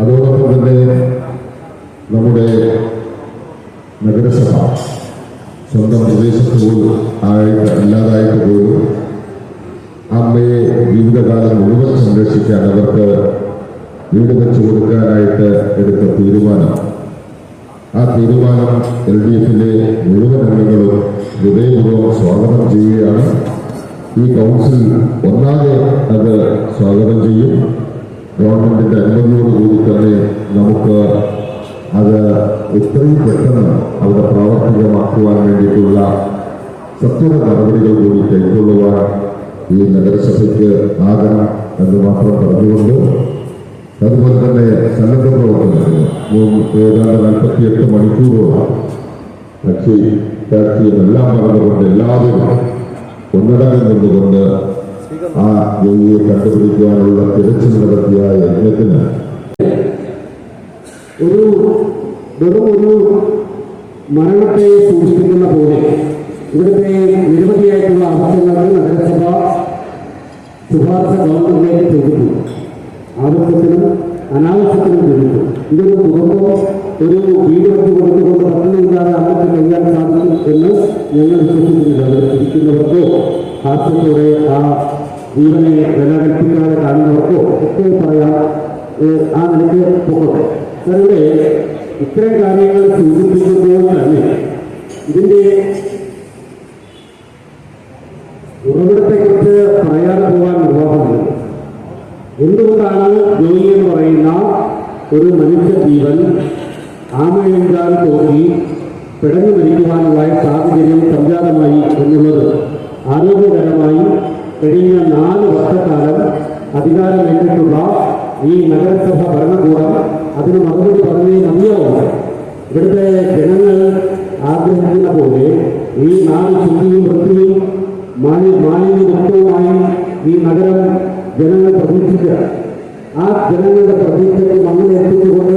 അതോടൊപ്പം തന്നെ നമ്മുടെ നഗരസഭ സ്വന്തം പ്രദേശത്ത് പോലും ആയിട്ട് അല്ലാതായിട്ട് പോലും അമ്മയെ ജീവിതകാലം മുഴുവൻ സംരക്ഷിക്കാൻ അവർക്ക് വീട് വെച്ചു കൊടുക്കാനായിട്ട് എടുത്ത തീരുമാനം. ആ തീരുമാനം എൽ ഡി എഫിലെ മുഴുവൻ അംഗങ്ങളും ഹൃദയപൂർവം സ്വാഗതം ചെയ്യുകയാണ്. ഈ കൗൺസിൽ ഒന്നാകെ അത് സ്വാഗതം ഗവൺമെന്റിന്റെ അനുമതിയോടുകൂടി തന്നെ നമുക്ക് അത് എത്രയും പെട്ടെന്ന് അവിടെ പ്രാവർത്തികമാക്കുവാൻ വേണ്ടിയിട്ടുള്ള സത്വര നടപടികൾ കൂടി കൈക്കൊള്ളുവാൻ ഈ നഗരസഭയ്ക്ക് ആകണം എന്ന് മാത്രം പറഞ്ഞുകൊണ്ട് അതുപോലെ തന്നെ സന്നദ്ധ പ്രവർത്തനങ്ങൾ മൂന്ന് ഏതാണ്ട് നാൽപ്പത്തിയെട്ട് മണിക്കൂറോളം കക്ഷി രാഷ്ട്രീയം എല്ലാം പറഞ്ഞുകൊണ്ട് എല്ലാവരും ഒന്നടങ്കം നിന്നുകൊണ്ട് ആ ജോലിയെ കണ്ടുപിടിക്കാനുള്ള തിരച്ചിൽ നടത്തിയ യജ്ഞത്തിന് ഒരു വെറും ഒരു മരണത്തെ സൂക്ഷിക്കുന്ന പോലെ ഇവിടുത്തെ നിരവധിയായിട്ടുള്ള ആവശ്യങ്ങൾ നഗരസഭ ശുപാർശ ഗവൺമെന്റിലേക്ക് ചെയ്തിട്ടുണ്ട്. ആവശ്യത്തിനും അനാവശ്യത്തിനും ചെയ്തിട്ടു ഇതൊരു കുടുംബം ഒരു വീട് വെച്ച് കൊടുത്തുകൊണ്ട് പദ്ധതിയില്ലാതെ അവർക്ക് കഴിയാൻ സാധിക്കും എന്ന് ഞങ്ങൾ വിശ്വസിക്കുന്നില്ല. അവർ ഇരിക്കുന്നവർക്കോ ആശയത്തോടെ ആ ജീവനെ വില കൽപ്പിക്കാതെ കാണുന്നവർക്കോ ഒക്കെ പറയാം ഏഹ് ആ നിലയ്ക്ക് പോകട്ടെ ഇവിടെ ഇത്തരം കാര്യങ്ങൾ സൂചിപ്പിക്കുമ്പോൾ തന്നെ ഇതിന്റെ ഉറവിടത്തെക്കുറിച്ച് പറയാതെ പോകാൻ നിർവാഹമില്ല എന്തുകൊണ്ടാണ് ജോലി എന്ന് പറയുന്ന ഒരു മനുഷ്യ ജീവൻ ആമയെഴുതാൻ തോന്നി പിടഞ്ഞു മരിക്കുവാനുള്ള സാഹചര്യം സംജാതമായി എന്നുള്ളത് ആരോഗ്യകരമായി കഴിഞ്ഞ നാല് വർഷക്കാലം അധികാരമേറ്റിട്ടുള്ള ഈ നഗരസഭ ഭരണകൂടം അതിന് മറുപടി പറഞ്ഞേ മതിയാവും ഇവിടുത്തെ ജനങ്ങൾ ആഗ്രഹിക്കുന്ന പോലെ ഈ നാല് ശുദ്ധിയും വൃത്തിയും മാലി മാലിന്യമുക്തവുമായി ഈ നഗരം ജനങ്ങൾ പ്രതീക്ഷിക്കുക. ആ ജനങ്ങളുടെ പ്രതീക്ഷയ്ക്ക് മണ്ണിൽ എത്തിച്ചുകൊണ്ട്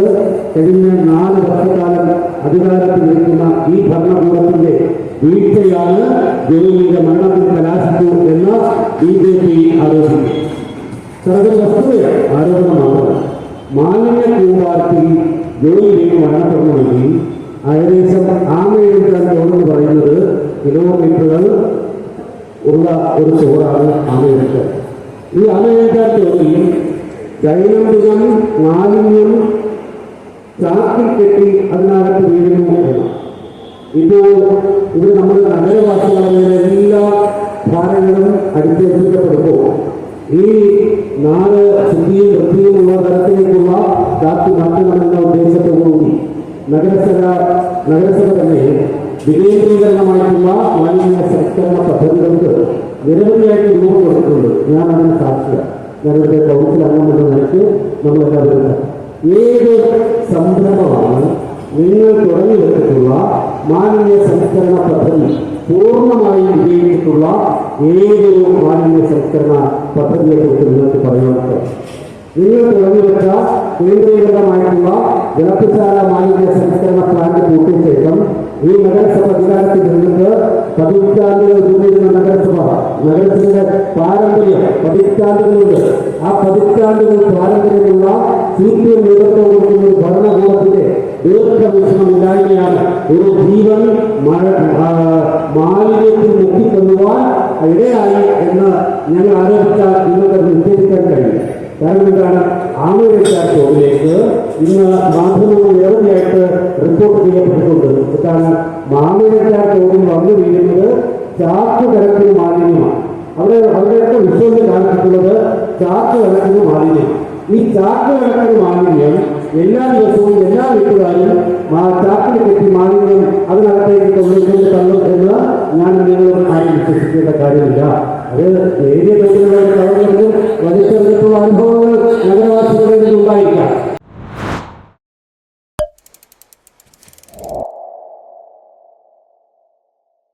കഴിഞ്ഞ നാല് വർഷക്കാലം അധികാരത്തിൽ നിൽക്കുന്ന ഈ ഭരണകൂടത്തിന്റെ വീഴ്ചയാണ് ജോലിയുടെ മരണത്തിൽ സർവ വസ്തുതയാണ് ആരോപണമാണ് മാലിന്യ കൂമ്പാരത്തിൽ ജോലി ചെയ്ത് മരണപ്പെടണമെങ്കിൽ ഏകദേശം ആമയെടുക്കാൻ തോന്നുന്നു പറയുന്നത് കിലോമീറ്ററുകൾ ഉള്ള ഒരു ചോറാണ് ആമയെടുക്കൽ ഈ ആമയെടുക്കാൻ തോന്നി ദൈനംദിനം മാലിന്യം ചാക്കിൽ കെട്ടി അതിനകത്ത് വീഴുന്നു എന്ന് ഇപ്പോൾ ഇവിടെ നമ്മുടെ നഗരവാസികളുടെ എല്ലാ ഭാരങ്ങളും അടിച്ചേൽപ്പിക്കപ്പെടുമ്പോൾ ഈ നാട് ശുദ്ധിയും വൃത്തിയുമുള്ള തരത്തിലേക്കുള്ള ചാക്കി മാറ്റണമെന്ന ഉദ്ദേശത്തോടുകൂടി നഗരസഭ നഗരസഭ തന്നെ വികേന്ദ്രീകരണമായിട്ടുള്ള മാലിന്യ സംസ്കരണ പദ്ധതികൾക്ക് നിരവധിയായിട്ട് രൂപം കൊടുത്തിട്ടുണ്ട് ഞാൻ അതിന് സാക്ഷിയാണ് ഞാനിവിടെ കൗൺസിൽ അംഗമെന്ന നിലയ്ക്ക് നമ്മളെല്ലാവരും ഏത് സംരംഭമാണ് നിങ്ങൾ തുടങ്ങി വെച്ചിട്ടുള്ള മാലിന്യ സംസ്കരണ പദ്ധതി പൂർണമായി വിജയിച്ചിട്ടുള്ള ഏതൊരു മാലിന്യ സംസ്കരണ പദ്ധതിയെക്കുറിച്ച് നിങ്ങൾക്ക് പറയാനുണ്ട്. നിങ്ങൾ തുടങ്ങി വെച്ച കേന്ദ്രീകൃതമായിട്ടുള്ള ജലപ്പിശാല മാലിന്യ സംസ്കരണ പ്ലാന്റ് ശേഷം ഈ നഗരസഭ അധികാരത്തിൽ നിന്നിട്ട് പതിറ്റാണ്ടുകൾ രൂപീകരിക്കുന്ന നഗരസഭ നഗരത്തിന്റെ പാരമ്പര്യം പതിറ്റാണ്ടുകളുണ്ട്. ആ പതിറ്റാണ്ടുകൾ പാരമ്പര്യമുള്ള സി പി എം നേതൃത്വം കൊടുക്കുന്ന ഒരു ഭരണകൂടത്തിന്റെ ദീർഘവീക്ഷണമില്ലായ്മയാണ് ഒരു ജീവൻ മഴ മാലിന്യത്തിൽ മുക്കിക്കൊള്ളുവാൻ ഇടയായി എന്ന് ഞങ്ങൾ ആലോചിച്ചാൽ നിങ്ങൾക്ക് നിർദ്ദേശിക്കാൻ കഴിയും. കാരണം എന്താണ്? ആമയിച്ചാൽ ഷോയിലേക്ക് ഇന്ന് മാധ്യമങ്ങൾ ഏറെയായിട്ട് റിപ്പോർട്ട് ചെയ്യപ്പെട്ടിട്ടുണ്ട്. എന്താണ്? മാമയിച്ചാൽ ഷോയിൽ വന്നു വീഴുന്നത് ചാക്ക് തരത്തിന് മാലിന്യമാണ്. അവിടെ അവരുടെയൊക്കെ വിശ്വസിച്ച് കാണിച്ചിട്ടുള്ളത് ചാക്ക് തരത്തിന് മാലിന്യം ഈ ചാക്ക് തരത്തിന് മാലിന്യം എല്ലാ ദിവസവും എല്ലാ വീട്ടുകാരും ആ ചാക്കിൽ കെട്ടി മാലിന്യം അതിനകത്തേക്ക് കൊണ്ടുവന്ന് തള്ളും എന്ന് ഞാൻ നിങ്ങളോട് ആരും വിശ്വസിക്കേണ്ട കാര്യമില്ല. അത് ഏരിയ തോതിലുള്ള